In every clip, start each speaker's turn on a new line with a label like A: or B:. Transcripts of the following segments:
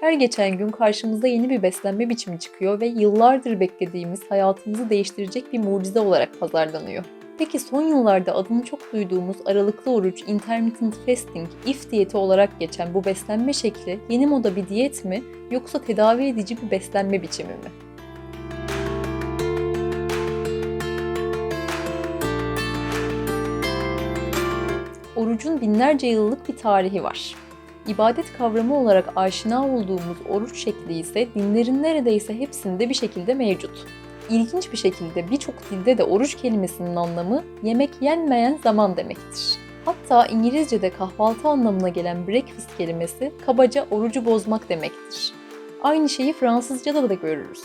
A: Her geçen gün karşımıza yeni bir beslenme biçimi çıkıyor ve yıllardır beklediğimiz hayatımızı değiştirecek bir mucize olarak pazarlanıyor. Peki son yıllarda adını çok duyduğumuz aralıklı oruç, intermittent fasting, if diyeti olarak geçen bu beslenme şekli yeni moda bir diyet mi yoksa tedavi edici bir beslenme biçimi mi? Orucun binlerce yıllık bir tarihi var. İbadet kavramı olarak aşina olduğumuz oruç şekli ise dinlerin neredeyse hepsinde bir şekilde mevcut. İlginç bir şekilde birçok dilde de oruç kelimesinin anlamı yemek yenmeyen zaman demektir. Hatta İngilizce'de kahvaltı anlamına gelen breakfast kelimesi kabaca orucu bozmak demektir. Aynı şeyi Fransızca'da da görürüz.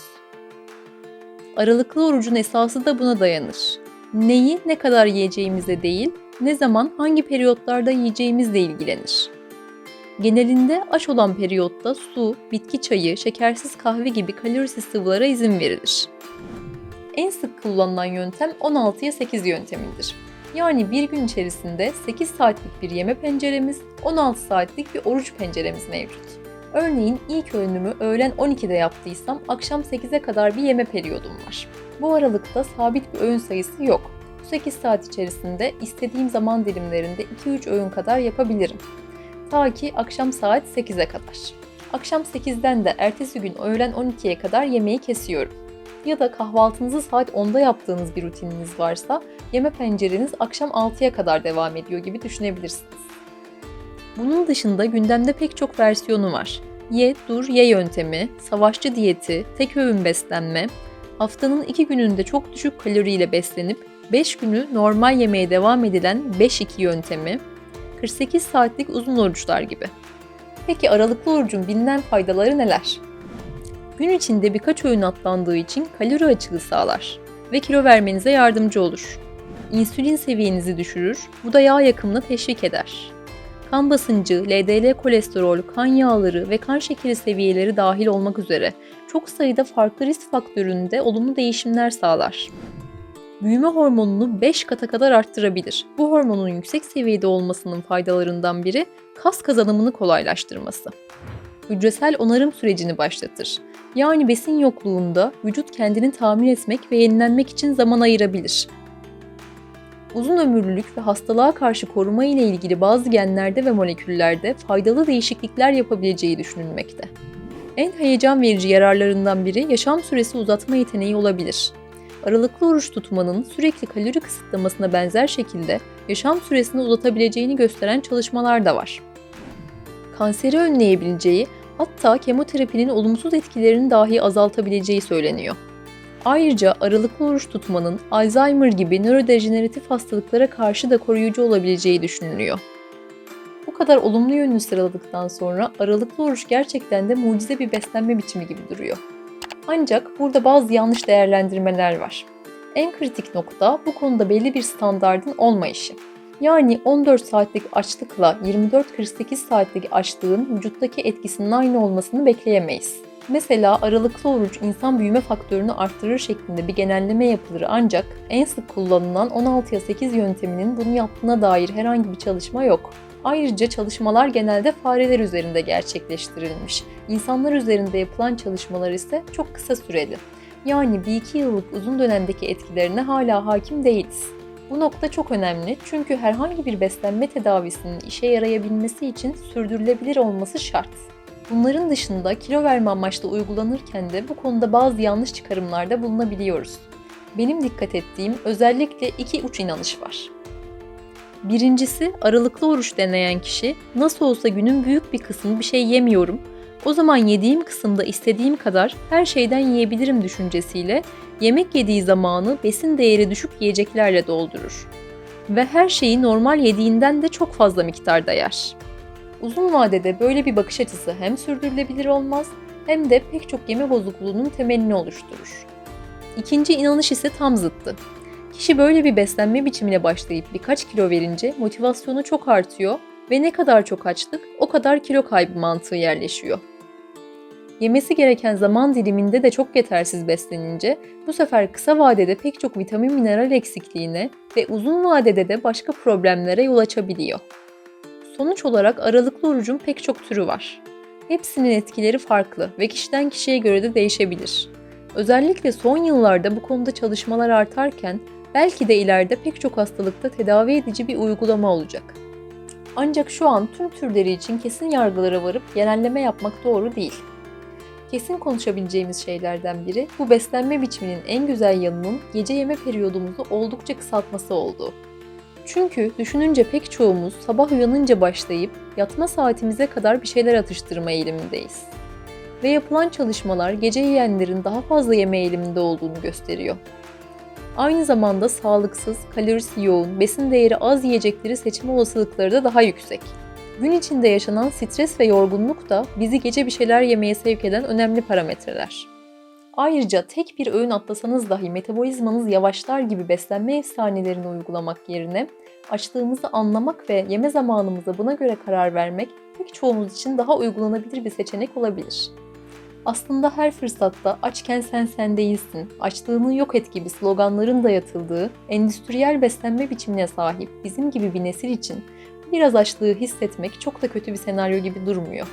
A: Aralıklı orucun esası da buna dayanır. Neyi ne kadar yiyeceğimize değil, ne zaman hangi periyotlarda yiyeceğimizle ilgilenir. Genelinde aç olan periyotta su, bitki çayı, şekersiz kahve gibi kalorisiz sıvılara izin verilir. En sık kullanılan yöntem 16'ya 8 yöntemidir. Yani bir gün içerisinde 8 saatlik bir yeme penceremiz, 16 saatlik bir oruç penceremiz mevcut. Örneğin ilk öğünümü öğlen 12'de yaptıysam akşam 8'e kadar bir yeme periyodum var. Bu aralıkta sabit bir öğün sayısı yok. Bu 8 saat içerisinde istediğim zaman dilimlerinde 2-3 öğün kadar yapabilirim. Ta ki akşam saat 8'e kadar. Akşam 8'den de ertesi gün öğlen 12'ye kadar yemeği kesiyorum. Ya da kahvaltınızı saat 10'da yaptığınız bir rutininiz varsa yeme pencereniz akşam 6'ya kadar devam ediyor gibi düşünebilirsiniz. Bunun dışında gündemde pek çok versiyonu var. Ye, dur, ye yöntemi, savaşçı diyeti, tek öğün beslenme, haftanın 2 gününde çok düşük kaloriyle beslenip 5 günü normal yemeye devam edilen 5-2 yöntemi, 48 saatlik uzun oruçlar gibi. Peki aralıklı orucun bilinen faydaları neler? Gün içinde birkaç öğün atlandığı için kalori açığı sağlar ve kilo vermenize yardımcı olur. İnsülin seviyenizi düşürür, bu da yağ yakımına teşvik eder. Kan basıncı, LDL kolesterol, kan yağları ve kan şekeri seviyeleri dahil olmak üzere çok sayıda farklı risk faktöründe olumlu değişimler sağlar büyüme hormonunu 5 kata kadar arttırabilir. Bu hormonun yüksek seviyede olmasının faydalarından biri kas kazanımını kolaylaştırması. Hücresel onarım sürecini başlatır. Yani besin yokluğunda vücut kendini tamir etmek ve yenilenmek için zaman ayırabilir. Uzun ömürlülük ve hastalığa karşı koruma ile ilgili bazı genlerde ve moleküllerde faydalı değişiklikler yapabileceği düşünülmekte. En heyecan verici yararlarından biri yaşam süresi uzatma yeteneği olabilir aralıklı oruç tutmanın sürekli kalori kısıtlamasına benzer şekilde yaşam süresini uzatabileceğini gösteren çalışmalar da var. Kanseri önleyebileceği, hatta kemoterapinin olumsuz etkilerini dahi azaltabileceği söyleniyor. Ayrıca aralıklı oruç tutmanın Alzheimer gibi nörodejeneratif hastalıklara karşı da koruyucu olabileceği düşünülüyor. Bu kadar olumlu yönünü sıraladıktan sonra aralıklı oruç gerçekten de mucize bir beslenme biçimi gibi duruyor. Ancak burada bazı yanlış değerlendirmeler var. En kritik nokta bu konuda belli bir standardın olmayışı. Yani 14 saatlik açlıkla 24-48 saatlik açlığın vücuttaki etkisinin aynı olmasını bekleyemeyiz. Mesela aralıklı oruç insan büyüme faktörünü arttırır şeklinde bir genelleme yapılır ancak en sık kullanılan 16'ya 8 yönteminin bunu yaptığına dair herhangi bir çalışma yok. Ayrıca çalışmalar genelde fareler üzerinde gerçekleştirilmiş. İnsanlar üzerinde yapılan çalışmalar ise çok kısa süreli. Yani 1-2 yıllık uzun dönemdeki etkilerine hala hakim değiliz. Bu nokta çok önemli çünkü herhangi bir beslenme tedavisinin işe yarayabilmesi için sürdürülebilir olması şart. Bunların dışında kilo verme amaçlı uygulanırken de bu konuda bazı yanlış çıkarımlarda bulunabiliyoruz. Benim dikkat ettiğim özellikle iki uç inanış var. Birincisi aralıklı oruç deneyen kişi nasıl olsa günün büyük bir kısmı bir şey yemiyorum. O zaman yediğim kısımda istediğim kadar her şeyden yiyebilirim düşüncesiyle yemek yediği zamanı besin değeri düşük yiyeceklerle doldurur. Ve her şeyi normal yediğinden de çok fazla miktarda yer. Uzun vadede böyle bir bakış açısı hem sürdürülebilir olmaz hem de pek çok yeme bozukluğunun temelini oluşturur. İkinci inanış ise tam zıttı. Kişi böyle bir beslenme biçimine başlayıp birkaç kilo verince motivasyonu çok artıyor ve ne kadar çok açlık o kadar kilo kaybı mantığı yerleşiyor. Yemesi gereken zaman diliminde de çok yetersiz beslenince bu sefer kısa vadede pek çok vitamin mineral eksikliğine ve uzun vadede de başka problemlere yol açabiliyor. Sonuç olarak aralıklı orucun pek çok türü var. Hepsinin etkileri farklı ve kişiden kişiye göre de değişebilir. Özellikle son yıllarda bu konuda çalışmalar artarken belki de ileride pek çok hastalıkta tedavi edici bir uygulama olacak. Ancak şu an tüm türleri için kesin yargılara varıp genelleme yapmak doğru değil. Kesin konuşabileceğimiz şeylerden biri bu beslenme biçiminin en güzel yanının gece yeme periyodumuzu oldukça kısaltması olduğu. Çünkü düşününce pek çoğumuz sabah uyanınca başlayıp yatma saatimize kadar bir şeyler atıştırma eğilimindeyiz. Ve yapılan çalışmalar gece yiyenlerin daha fazla yeme eğiliminde olduğunu gösteriyor. Aynı zamanda sağlıksız, kalorisi yoğun, besin değeri az yiyecekleri seçme olasılıkları da daha yüksek. Gün içinde yaşanan stres ve yorgunluk da bizi gece bir şeyler yemeye sevk eden önemli parametreler. Ayrıca tek bir öğün atlasanız dahi metabolizmanız yavaşlar gibi beslenme efsanelerini uygulamak yerine açlığımızı anlamak ve yeme zamanımıza buna göre karar vermek pek çoğumuz için daha uygulanabilir bir seçenek olabilir. Aslında her fırsatta açken sen sen değilsin, açlığını yok et gibi sloganların dayatıldığı endüstriyel beslenme biçimine sahip bizim gibi bir nesil için biraz açlığı hissetmek çok da kötü bir senaryo gibi durmuyor.